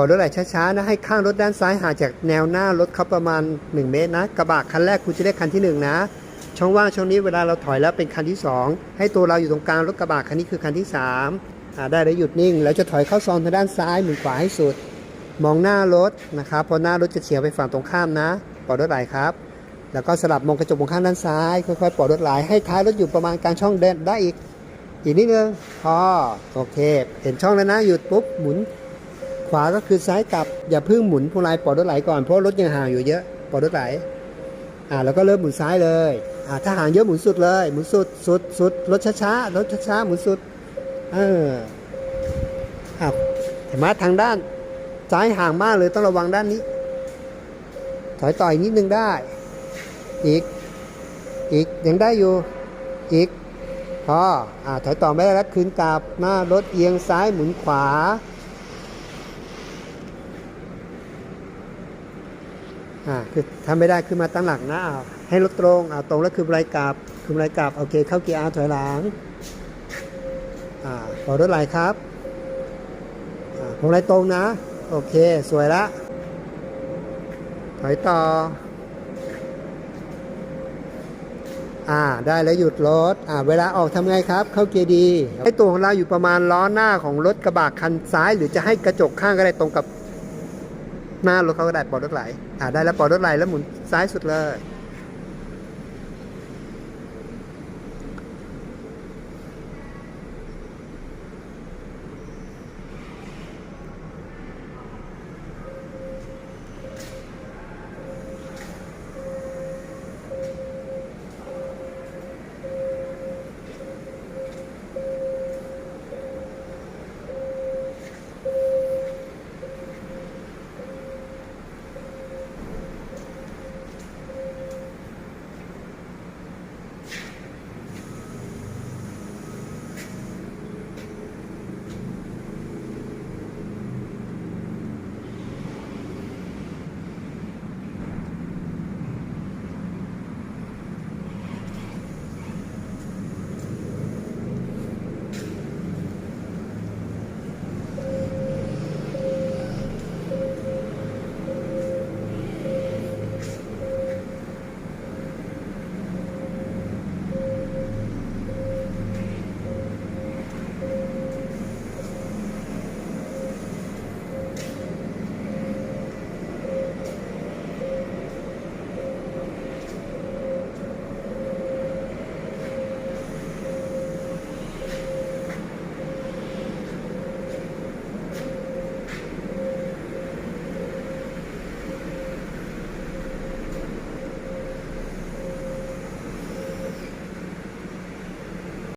ปล่อยรถไหลช้าๆนะให้ข้างรถด้านซ้ายห่างจากแนวหน้ารถเขาประมาณ 1 เมตรนะ กระบะคันแรกคุณจะได้คันที่ 1 นะ ช่องว่างช่องนี้เวลาเราถอยแล้วเป็นคันที่ 2 ให้ตัวเราอยู่ตรงกลางรถกระบะคันนี้คือคันที่3อ่าได้แล้วหยุดนิ่ง แล้วจะถอยเข้าซองทางด้านซ้ายมุนขวาให้สุด มองหน้ารถนะครับเพราะหน้ารถจะเฉียวไปฝั่งตรงข้ามนะปล่อยรถไหลครับ แล้วก็สลับมองกระจกมองข้างด้านซ้ายค่อยๆปล่อยรถไหลให้ท้ายรถอยู่ประมาณกลางช่องเดินได้อีกอีกนิดนึงพอโอเค เห็นช่องแล้วนะหยุดปุ๊บหมุน ขวาก็คือซ้ายกลับอย่าเพิ่งหมุนพวงมาลัยปล่อยรถไหลก่อนเพราะรถยังห่างอยู่เยอะปล่อยรถไหลอ่าแล้วก็เริ่มหมุนซ้ายเลยอ่าถ้าห่างเยอะหมุนสุดเลยหมุนสุดสุดสุดรถช้าๆรถช้าๆหมุนสุดเอออ่าเห็นไหมทางด้านซ้ายห่างมากเลยต้องระวังด้านนี้ ถอยต่อยนิดนึงได้ อีกอีกยังได้อยู่อีกพออ่าถอยต่อไม่ได้แล้วคืนกลับหน้ารถเอียงซ้ายหมุนขวา อ่าคือทำไม่ได้ขึ้นมาตั้งหลักนะอ่าให้รถตรงอ่าตรงแล้วคือไรกลับคือไรกลับโอเคเข้าเกียร์อาถอยหลังอ่าปล่อรถไหลครับอ่าพวงไรตรงนะ โอเคสวยละถอยต่ออ่าได้แล้วหยุดรถอ่าเวลาออกทำไงครับ เข้าเกียร์ดีให้ตัวของเราอยู่ประมาณล้อหน้าของรถกระบะคันซ้าย หรือจะให้กระจกข้างก็ได้ตรงกับ หน้ารถเขาก็ได้ปลอดรถไหลอ่าได้แล้วปลอดรถไหลแล้วหมุนซ้ายสุดเลย